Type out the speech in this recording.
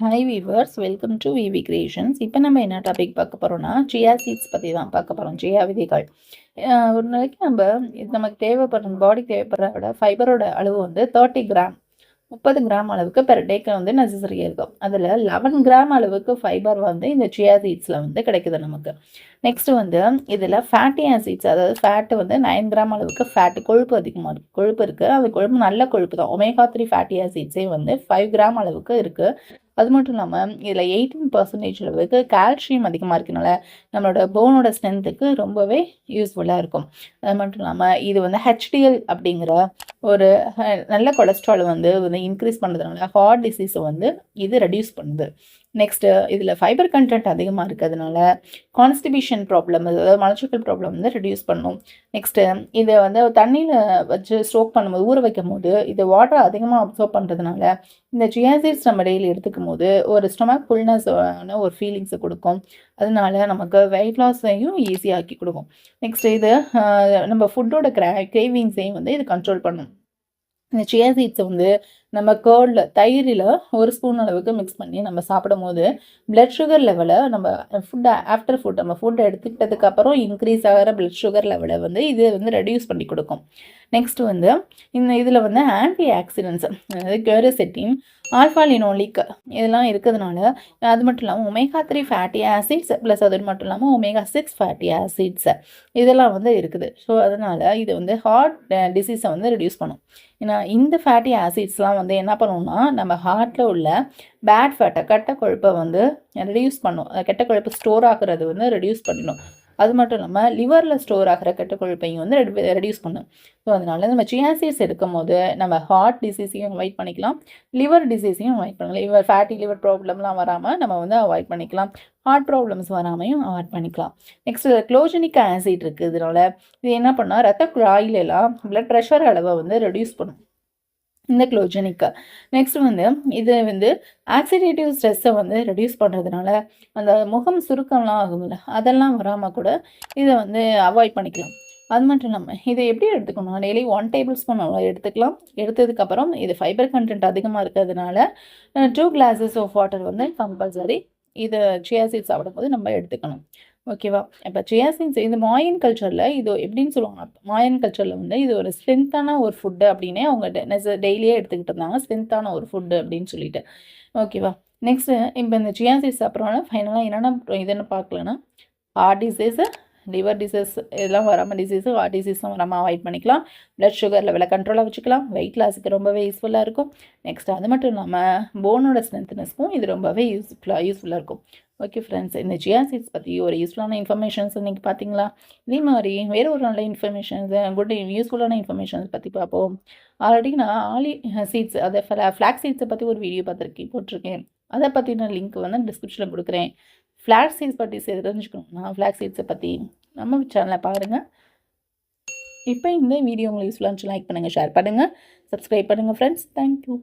Hi viewers welcome to VV creations இப்போ நம்ம என்ன டாபிக் பார்க்க போகிறோம்னா சியா சீட்ஸ் பற்றி தான் பார்க்க போகிறோம் சியா விதைகள் ஒரு நாளைக்கு நம்ம இது நமக்கு தேவைப்படுற பாடிக்கு தேவைப்படுறத ஃபைபரோட அளவு வந்து தேர்ட்டி கிராம் முப்பது கிராம் அளவுக்கு பெர் டேக்கு வந்து நெசசரியாக இருக்கும். அதில் லெவன் கிராம் அளவுக்கு ஃபைபர் வந்து இந்த சியா சீட்ஸில் வந்து கிடைக்குது நமக்கு. நெக்ஸ்ட் வந்து இதில் ஃபேட்டி ஆசிட்ஸ் அதாவது ஃபேட்டு வந்து நைன் கிராம் அளவுக்கு ஃபேட்டு கொழுப்பு அதிகமாக இருக்குது கொழுப்பு இருக்குது அது கொழுப்பு நல்ல கொழுப்பு தான். ஒமேகா த்ரீ ஃபேட்டி ஆசிட்ஸே வந்து ஃபைவ் கிராம் அளவுக்கு இருக்குது அது மட்டும் இல்லாமல் இதில் எயிட்டீன் பர்சன்டேஜ் அளவுக்கு கால்சியம் அதிகமாக இருக்கனால நம்மளோட போனோட ஸ்ட்ரென்த்துக்கு ரொம்பவே யூஸ்ஃபுல்லாக இருக்கும். அது மட்டும் இல்லாமல் இது வந்து ஹெச்டிஎல் அப்படிங்கிற ஒரு நல்ல கொலஸ்ட்ரால் வந்து வந்து இன்க்ரீஸ் பண்ணுறதுனால ஹார்ட் டிசீஸை வந்து இது ரெடியூஸ் பண்ணுது. நெக்ஸ்ட்டு இதில் ஃபைபர் கண்டென்ட் அதிகமாக இருக்கிறதுனால கான்ஸ்டிபியூஷன் ப்ராப்ளம் அதாவது மலச்சிக்கல் ப்ராப்ளம் வந்து ரெடியூஸ் பண்ணும். நெக்ஸ்ட்டு இதை வந்து தண்ணியில் வச்சு ஸ்ட்ரோக் பண்ணும்போது ஊற வைக்கும் போது இது வாட்டர் அதிகமாக அப்சர்வ் பண்ணுறதுனால இந்த சியாசீட்ஸ் நம்ம டெய்லி எடுத்துக்கும் போது ஒரு ஸ்டொமக் ஃபுல்னஸ் ஒரு ஃபீலிங்ஸை கொடுக்கும். அதனால நமக்கு வெயிட் லாஸையும் ஈஸியாக்கி கொடுக்கும். நெக்ஸ்ட் இது நம்ம ஃபுட்டோட கிரா கிரேவிங்ஸையும் வந்து இது கண்ட்ரோல் பண்ணும். இந்த சியா சீட்ஸை வந்து நம்ம கேர்டில் தயிரில் ஒரு ஸ்பூன் அளவுக்கு மிக்ஸ் பண்ணி நம்ம சாப்பிடும் போது பிளட் சுகர் லெவலை நம்ம ஃபுட் ஆஃப்டர் ஃபுட் நம்ம ஃபுட் எடுத்துக்கிட்டதுக்கப்புறம் இன்க்ரீஸ் ஆகிற பிளட் சுகர் லெவலை வந்து இது வந்து ரெடியூஸ் பண்ணி கொடுக்கும். நெக்ஸ்ட் வந்து இந்த இதில் வந்து ஆன்டி ஆக்சிடென்ட்ஸ் அதாவது கேரசெட்டின் ஆல்ஃபாலினோலிக் இதெல்லாம் இருக்கிறதுனால அது மட்டும் இல்லாமல் omega three fatty acids plus அது மட்டும் இல்லாமல் ஒமேகா சிக்ஸ் ஃபேட்டி ஆசிட்ஸ் இதெல்லாம் வந்து இருக்குது. ஸோ அதனால் இது வந்து ஹார்ட் டிசீஸை eh, வந்து ரெடியூஸ் பண்ணும். ஏன்னா இந்த ஃபேட்டி ஆசிட்ஸ்லாம் வந்து என்ன பண்ணுவோம்னா நம்ம ஹார்ட்டில் உள்ள பேட் ஃபேட்டை கெட்ட கொழுப்பை வந்து ரெடியூஸ் பண்ணும். கெட்ட கொழுப்பு ஸ்டோர் ஆகுறது வந்து ரெடியூஸ் பண்ணிடும். அது மட்டும் இல்லாமல் லிவரில் ஸ்டோர் ஆகிற கெட்ட கொழுப்பையும் வந்து ரெடியூஸ் பண்ணும். ஸோ அதனால நம்ம சியாசிஸ் எடுக்கும் போது நம்ம ஹார்ட் டிசீஸையும் அவாய்ட் பண்ணிக்கலாம். லிவர் டிசீஸையும் அவாய்ட் பண்ணலாம். லிவர் ஃபேட்டி லிவர் ப்ராப்ளம்லாம் வராமல் நம்ம வந்து அவாய்ட் பண்ணிக்கலாம். ஹார்ட் ப்ராப்ளம்ஸ் வராமையும் அவாய்ட் பண்ணிக்கலாம். நெக்ஸ்ட் க்ளோஜனிக் ஆசிட் இருக்குது இதனால இது என்ன பண்ணால் ரத்த குழாயிலெல்லாம் பிளட் ப்ரெஷர் அளவை வந்து ரெடியூஸ் பண்ணும். இந்த க்ளோஜெனிக்கு நெக்ஸ்ட் வந்து இது வந்து ஆக்சிடேட்டிவ் ஸ்ட்ரெஸ்ஸை வந்து ரெடியூஸ் பண்ணுறதுனால அந்த முகம் சுருக்கம்லாம் ஆகும்ல அதெல்லாம் வராமல் கூட இதை வந்து அவாய்ட் பண்ணிக்கலாம். அது மட்டும் இல்லாமல் இதை எப்படி எடுத்துக்கணும்? டெய்லி ஒன் டேபிள் ஸ்பூன் எடுத்துக்கலாம். எடுத்ததுக்கப்புறம் இது ஃபைபர் கண்டென்ட் அதிகமாக இருக்கிறதுனால டூ கிளாஸஸ் ஆஃப் வாட்டர் வந்து கம்பல்சரி இதை சியா சீட்ஸ் சாப்பிடும்போது நம்ம எடுத்துக்கணும். ஓகேவா? இப்போ சியாசின்ஸ் இந்த மாயன் கல்ச்சரில் இது எப்படின்னு சொல்லுவாங்க? மாயன் கல்ச்சரில் வந்து இது ஒரு ஸ்ட்ரென்த்தான ஒரு ஃபுட்டு அப்படின்னே அவங்க டெய்லியே எடுத்துக்கிட்டு இருந்தாங்க. ஸ்ட்ரென்த்தான ஒரு ஃபுட்டு அப்படின்னு சொல்லிட்டு. ஓகேவா? நெக்ஸ்ட்டு இப்போ இந்த சியாசிஸ் சீட்ஸ் அப்புறம் ஃபைனலாக என்னென்ன இதுன்னு பார்க்கலன்னா ஹார்ட் டிசீஸு லிவர் டிசீஸ் இதெல்லாம் வராமல் டிசீஸு ஹார்ட் டிசீஸும் வராமல் அவாய்ட் பண்ணிக்கலாம். பிளட் சுகர் லெவலை கண்ட்ரோலாக வச்சுக்கலாம். வெயிட் லாஸுக்கு ரொம்பவே யூஸ்ஃபுல்லாக இருக்கும். நெக்ஸ்ட் அது மட்டும் இல்லாமல் போனோட ஸ்ட்ரென்த்னஸ்க்கும் இது ரொம்பவே யூஸ்ஃபுல்லாக யூஸ்ஃபுல்லாக இருக்கும். ஓகே ஃப்ரெண்ட்ஸ் இந்த ஜியா சீட்ஸ் பற்றி ஒரு யூஸ்ஃபுல்லான இன்ஃபர்மேஷன்ஸ் இன்றைக்கி பார்த்தீங்களா இதே மாதிரி வேறு ஒரு நல்ல இன்ஃபர்மேஷன்ஸ் குட் யூஸ்ஃபுல்லான இன்ஃபர்மேஷன்ஸ் பற்றி பார்ப்போம். ஆல்ரெடி நான் ஆலி சீட்ஸ் அதை ஃப்ளாக் சீட்ஸை பற்றி ஒரு வீடியோ பார்த்துருக்கேன் போட்டிருக்கேன். அதை பற்றின லிங்க் வந்து டிஸ்கிரிப்ஷனில் கொடுக்குறேன். ஃப்ளாக் சீட்ஸ் பற்றி தெரிஞ்சுக்கணும்னா ஃப்ளாக் சீட்ஸை பற்றி நம்ம சேனலை பாருங்கள் இப்போ இந்த வீடியோ உங்களுக்கு யூஸ்ஃபுல்லாக லைக் பண்ணுங்கள் ஷேர் பண்ணுங்கள் சப்ஸ்கிரைப் பண்ணுங்கள் ஃப்ரெண்ட்ஸ் தேங்க்யூ